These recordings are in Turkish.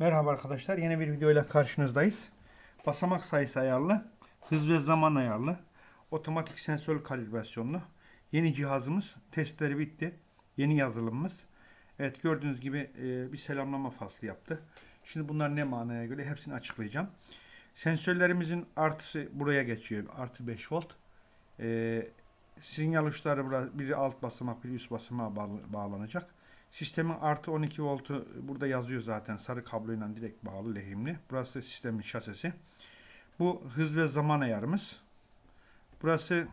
Merhaba arkadaşlar. Yeni bir videoyla karşınızdayız. Basamak sayısı ayarlı, hız ve zaman ayarlı, otomatik sensör kalibrasyonlu. Yeni cihazımız testleri bitti. Yeni yazılımımız. Evet gördüğünüz gibi e, bir selamlama faslı yaptı. Şimdi bunlar ne manaya göre hepsini açıklayacağım. Sensörlerimizin artısı buraya geçiyor. Artı 5 volt. E, sinyal uçları biri alt basamak biri üst basamağa bağlanacak. Sistemin artı 12 voltu burada yazıyor zaten. Sarı kabloyla direkt bağlı lehimli. Burası sistemin şasisi. Bu hız ve zaman ayarımız. Burası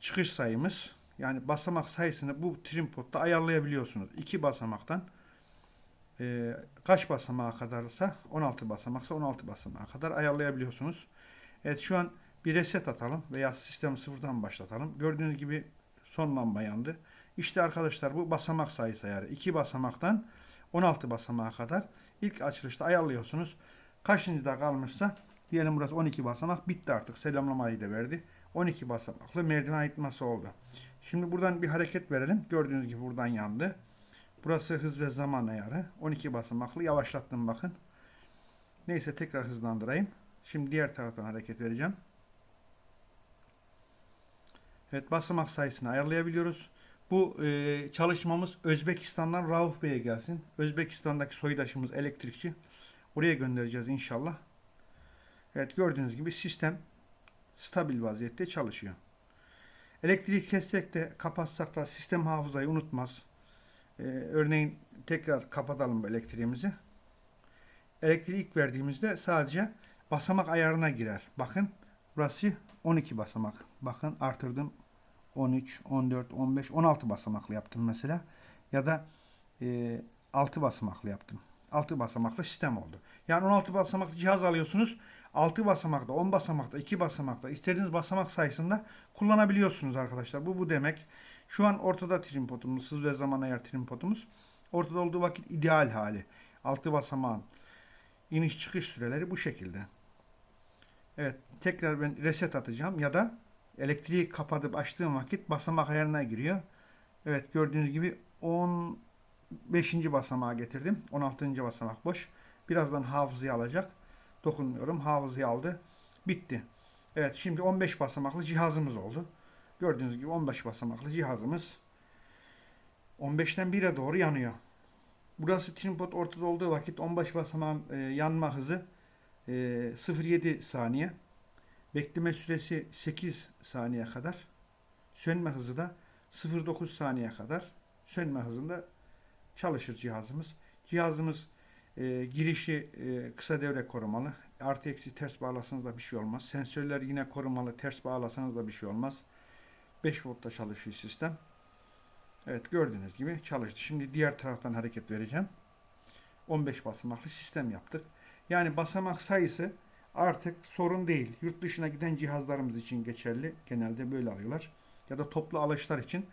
çıkış sayımız. Yani basamak sayısını bu trimpodda ayarlayabiliyorsunuz. İki basamaktan e, kaç basamağa kadarsa 16 basamaksa 16 basamağa kadar ayarlayabiliyorsunuz. Evet şu an bir reset atalım veya sistemi sıfırdan başlatalım. Gördüğünüz gibi son lamba yandı. İşte arkadaşlar bu basamak sayısı ayarı. 2 basamaktan 16 basamağa kadar ilk açılışta ayarlıyorsunuz. Kaçıncıda kalmışsa diyelim burası 12 basamak bitti artık. Selamlamayı da verdi. 12 basamaklı merdiven itması oldu. Şimdi buradan bir hareket verelim. Gördüğünüz gibi buradan yandı. Burası hız ve zaman ayarı. 12 basamaklı yavaşlattım bakın. Neyse tekrar hızlandırayım. Şimdi diğer taraftan hareket vereceğim. Evet basamak sayısını ayarlayabiliyoruz. Bu e, çalışmamız Özbekistan'dan Rauf Bey'e gelsin. Özbekistan'daki soydaşımız elektrikçi. Oraya göndereceğiz inşallah. Evet gördüğünüz gibi sistem stabil vaziyette çalışıyor. Elektriği kessek de kapatsak da sistem hafızayı unutmaz. Ee, örneğin tekrar kapatalım elektriğimizi. Elektriği ilk verdiğimizde sadece basamak ayarına girer. Bakın burası 12 basamak. Bakın artırdım 13, 14, 15, 16 basamaklı yaptım mesela. Ya da e, 6 basamaklı yaptım. 6 basamaklı sistem oldu. Yani 16 basamaklı cihaz alıyorsunuz. 6 basamakta, 10 basamakta, 2 basamakta istediğiniz basamak sayısında kullanabiliyorsunuz arkadaşlar. Bu bu demek. Şu an ortada trimpodumuz, hız ve zaman ayar trimpodumuz. Ortada olduğu vakit ideal hali. 6 basamağın iniş çıkış süreleri bu şekilde. Evet, tekrar ben reset atacağım ya da elektriği kapatıp açtığım vakit basamak ayarına giriyor. Evet, gördüğünüz gibi 15. basamağa getirdim. 16. basamak boş. Birazdan hafızayı alacak. Dokunmuyorum. Hafızayı aldı. Bitti. Evet, şimdi 15 basamaklı cihazımız oldu. Gördüğünüz gibi 15 basamaklı cihazımız 15'ten 1'e doğru yanıyor. Burası trimpod ortada olduğu vakit 15 basamağın e, yanma hızı e, 0.7 saniye. Bekleme süresi 8 saniye kadar. Sönme hızı da 0.9 saniye kadar. Sönme hızında çalışır cihazımız. Cihazımız e, girişi e, kısa devre korumalı. Artı eksi ters bağlasanız da bir şey olmaz. Sensörler yine korumalı. Ters bağlasanız da bir şey olmaz. 5 voltta çalışıyor sistem. Evet gördüğünüz gibi çalıştı. Şimdi diğer taraftan hareket vereceğim. 15 basamaklı sistem yaptık. Yani basamak sayısı artık sorun değil. Yurt dışına giden cihazlarımız için geçerli. Genelde böyle alıyorlar. Ya da toplu alışlar için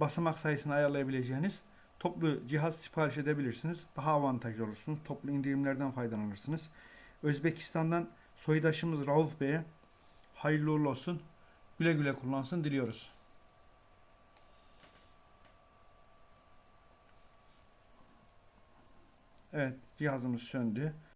basamak sayısını ayarlayabileceğiniz toplu cihaz sipariş edebilirsiniz. Daha avantajlı olursunuz. Toplu indirimlerden faydalanırsınız. Özbekistan'dan soydaşımız Rauf Bey'e hayırlı uğurlu olsun. Güle güle kullansın diliyoruz. Evet cihazımız söndü.